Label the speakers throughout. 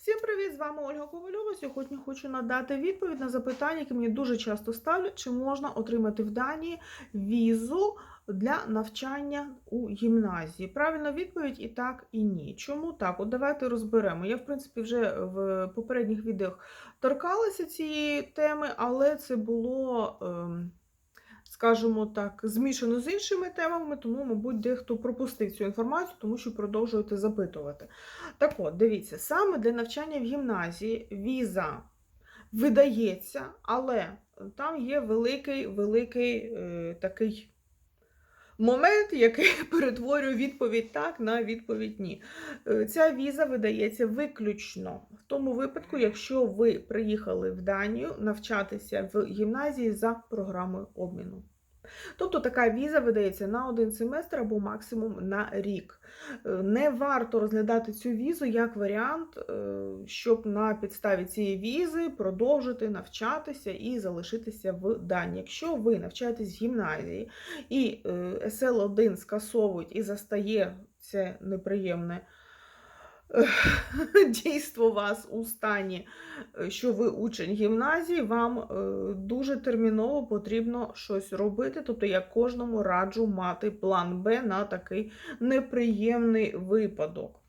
Speaker 1: Всім привіт! З вами Ольга Ковальова. Сьогодні хочу надати відповідь на запитання, які мені дуже часто ставлять, чи можна отримати в Данії візу для навчання у гімназії. Правильна відповідь і так, і ні. Чому так? От давайте розберемо. Я, в принципі, вже в попередніх відео торкалася цієї теми, але це було. Ем, скажімо так, змішано з іншими темами, тому, мабуть, дехто пропустив цю інформацію, тому що продовжуєте запитувати. Так от, дивіться, саме для навчання в гімназії віза видається, але там є великий, великий е, такий момент, який перетворює відповідь так на відповідь ні. Е, Ця віза видається виключно в тому випадку, якщо ви приїхали в Данію навчатися в гімназії за програмою обміну. Тобто така віза видається на один семестр або максимум на рік. Е, Не варто розглядати цю візу як варіант, е, щоб на підставі цієї візи продовжити навчатися і залишитися в Данії. Якщо ви навчаєтесь в гімназії і е, СЛ1 скасовують і застає це неприємне дійство вас у стані, е, що ви учень гімназії, вам е, дуже терміново потрібно щось робити. Тобто я кожному раджу мати план Б на такий неприємний випадок.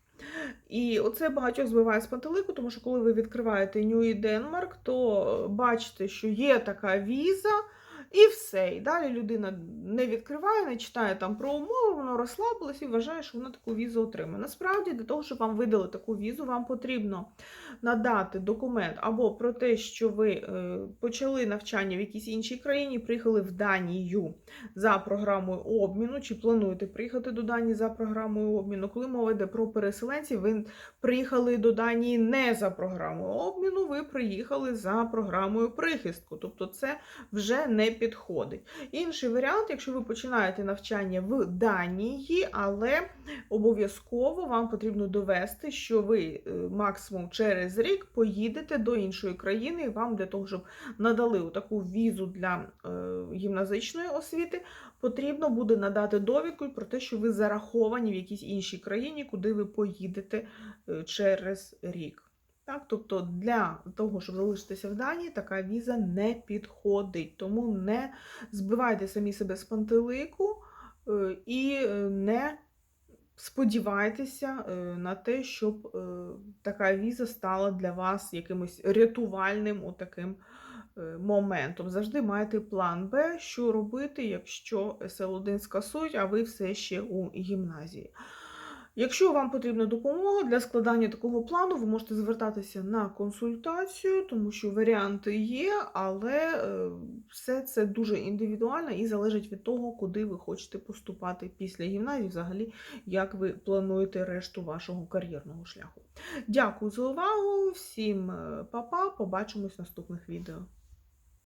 Speaker 1: І оце багатьох збиває з пантелику, тому що коли ви відкриваєте New Denmark, то бачите, що є така віза, і все. І далі людина не відкриває, не читає там про умови, воно розслабилось і вважає, що вона таку візу отримає. Насправді, для того, щоб вам видали таку візу, вам потрібно надати документ або про те, що ви е, почали навчання в якійсь іншій країні, приїхали в Данію за програмою обміну, чи плануєте приїхати до Данії за програмою обміну. Коли мова йде про переселенців, ви приїхали до Данії не за програмою обміну, ви приїхали за програмою прихистку. Тобто це вже не підходить. Інший варіант, якщо ви починаєте навчання в Данії, але обов'язково вам потрібно довести, що ви е, максимум через рік поїдете до іншої країни, і вам для того, щоб надали таку візу для е, гімназичної освіти, потрібно буде надати довідку про те, що ви зараховані в якійсь іншій країні, куди ви поїдете е, через рік. Так, тобто для того, щоб залишитися в Данії, така віза не підходить. Тому не збивайте самі себе з пантелику е, і е, не сподівайтеся е, на те, щоб така віза стала для вас якимось рятувальним отаким е, моментом. Завжди маєте план Б, що робити, якщо СЛ1 скасують, а ви все ще у гімназії. Якщо вам потрібна допомога для складання такого плану, ви можете звертатися на консультацію, тому що варіанти є, але е, все це дуже індивідуально і залежить від того, куди ви хочете поступати після гімназії, взагалі, як ви плануєте решту вашого кар'єрного шляху. Дякую за увагу, всім е, па-па, побачимось в наступних відео.